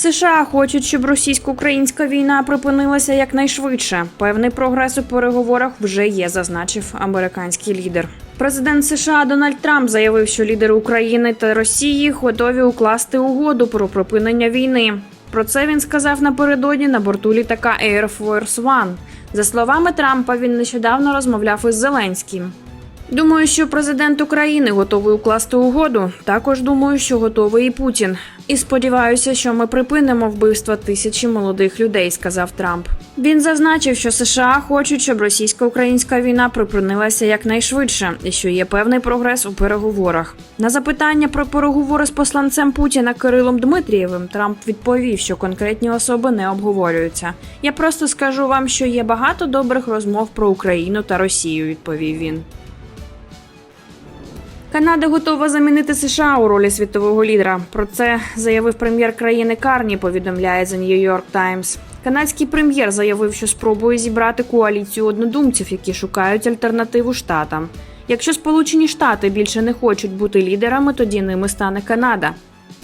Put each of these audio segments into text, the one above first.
США хочуть, щоб російсько-українська війна припинилася якнайшвидше. Певний прогрес у переговорах вже є, зазначив американський лідер. Президент США Дональд Трамп заявив, що лідери України та Росії готові укласти угоду про припинення війни. Про це він сказав напередодні на борту літака Air Force One. За словами Трампа, він нещодавно розмовляв із Зеленським. Думаю, що президент України готовий укласти угоду. Також думаю, що готовий і Путін. І сподіваюся, що ми припинимо вбивства тисячі молодих людей, сказав Трамп. Він зазначив, що США хочуть, щоб російсько-українська війна припинилася якнайшвидше, і що є певний прогрес у переговорах. На запитання про переговори з посланцем Путіна Кирилом Дмитрієвим Трамп відповів, що конкретні особи не обговорюються. Я просто скажу вам, що є багато добрих розмов про Україну та Росію. Відповів він. Канада готова замінити США у ролі світового лідера. Про це заявив прем'єр країни Карні. Повідомляє The New York Times. Канадський прем'єр заявив, що спробує зібрати коаліцію однодумців, які шукають альтернативу штатам. Якщо Сполучені Штати більше не хочуть бути лідерами, тоді ними стане Канада.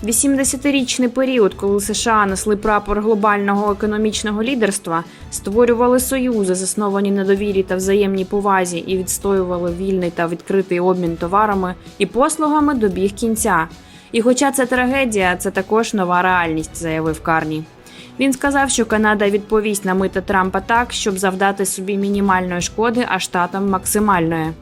80-річний період, коли США несли прапор глобального економічного лідерства, створювали союзи, засновані на довірі та взаємній повазі, і відстоювали вільний та відкритий обмін товарами і послугами добіг кінця. І хоча це трагедія, це також нова реальність, заявив Карні. Він сказав, що Канада відповість на мита Трампа так, щоб завдати собі мінімальної шкоди, а штатам максимальної.